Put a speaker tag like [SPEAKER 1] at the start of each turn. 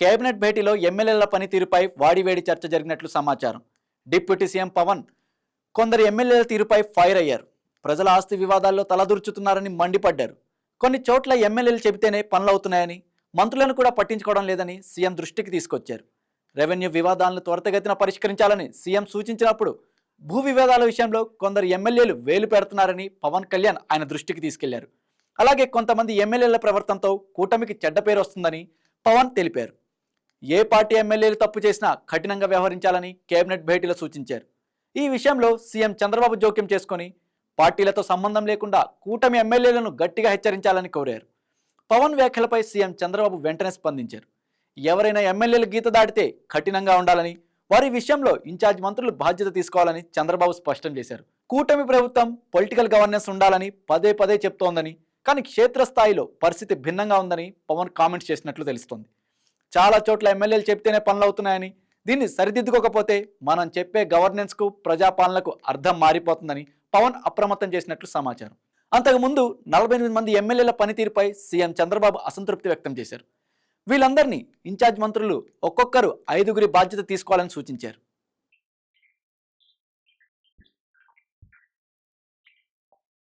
[SPEAKER 1] Cabinet భేటీలో ఎమ్మెల్యేల పనితీరుపై వాడివేడి చర్చ జరిగినట్లు సమాచారం. డిప్యూటీ సీఎం పవన్ కొందరు ఎమ్మెల్యేల తీరుపై ఫైర్ అయ్యారు. ప్రజల ఆస్తి వివాదాల్లో తలదూర్చుతున్నారని మండిపడ్డారు. కొన్ని చోట్ల ఎమ్మెల్యేలు చెబితేనే పనులవుతున్నాయని మంత్రులను కూడా పట్టించుకోవడం లేదని సీఎం దృష్టికి తీసుకొచ్చారు. రెవెన్యూ వివాదాలను త్వరితగతిన పరిష్కరించాలని సీఎం సూచించినప్పుడు భూ వివాదాల విషయంలో కొందరు ఎమ్మెల్యేలు వేలు పెడుతున్నారని పవన్ కళ్యాణ్ ఆయన దృష్టికి తీసుకెళ్ళారు. అలాగే కొంతమంది ఎమ్మెల్యేల ప్రవర్తనతో కూటమికి చెడ్డ పేరు వస్తుందని పవన్ తెలిపారు. ఏ పార్టీ ఎమ్మెల్యేలు తప్పు చేసినా కఠినంగా వ్యవహరించాలని కేబినెట్ భేటీలో సూచించారు. ఈ విషయంలో సీఎం చంద్రబాబు జోక్యం చేసుకుని పార్టీలతో సంబంధం లేకుండా కూటమి ఎమ్మెల్యేలను గట్టిగా హెచ్చరించాలని కోరారు. పవన్ వ్యాఖ్యలపై సీఎం చంద్రబాబు వెంటనే స్పందించారు. ఎవరైనా ఎమ్మెల్యేలు గీత దాటితే కఠినంగా ఉండాలని వారి విషయంలో ఇన్ఛార్జ్ మంత్రులు బాధ్యత తీసుకోవాలని చంద్రబాబు స్పష్టం చేశారు. కూటమి ప్రభుత్వం పొలిటికల్ గవర్నెన్స్ ఉండాలని పదే పదే చెప్తోందని కానీ క్షేత్రస్థాయిలో పరిస్థితి భిన్నంగా ఉందని పవన్ కామెంట్స్ చేసినట్లు తెలుస్తోంది. చాలా చోట్ల ఎమ్మెల్యేలు చెప్తేనే పనులు అవుతున్నాయని. దీన్ని సరిదిద్దుకోకపోతే మనం చెప్పే గవర్నెన్స్కు ప్రజాపాలనకు అర్థం మారిపోతుందని పవన్ అప్రమత్తం చేసినట్లు సమాచారం. అంతకుముందు నలభై ఎనిమిది మంది ఎమ్మెల్యేల పనితీరుపై సీఎం చంద్రబాబు అసంతృప్తి వ్యక్తం చేశారు. వీళ్ళందరినీ ఇన్ఛార్జ్ మంత్రులు ఒక్కొక్కరు ఐదుగురి బాధ్యత తీసుకోవాలని సూచించారు.